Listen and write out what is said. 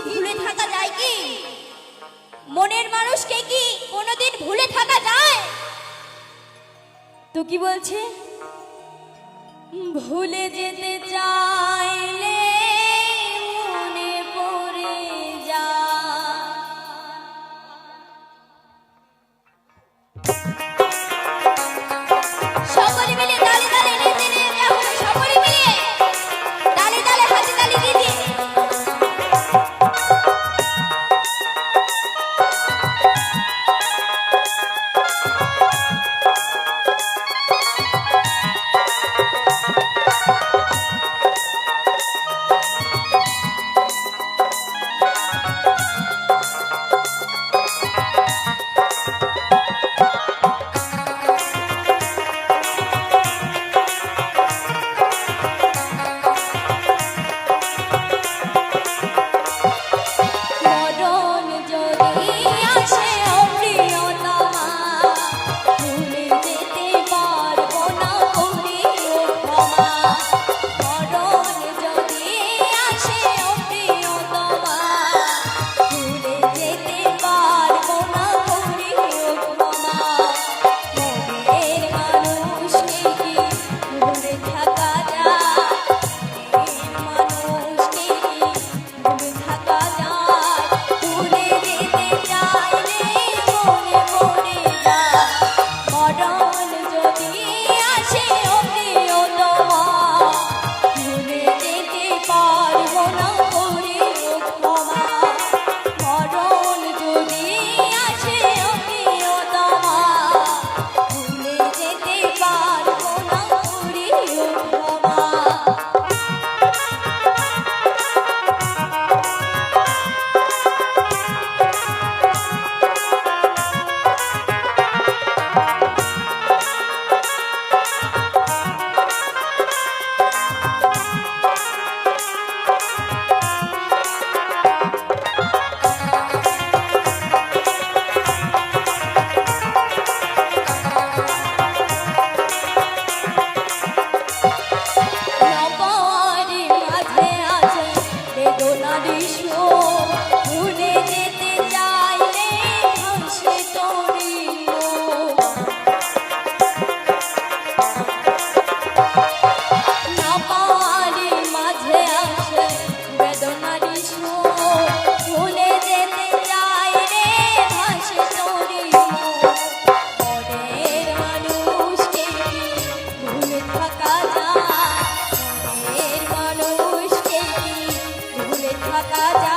ভুলে থাকা যায় কি? মনের মানুষকে কি কোনোদিন ভুলে থাকা যায়? তো কি বলছে? ভুলে যেতে চা Yeah. রাজা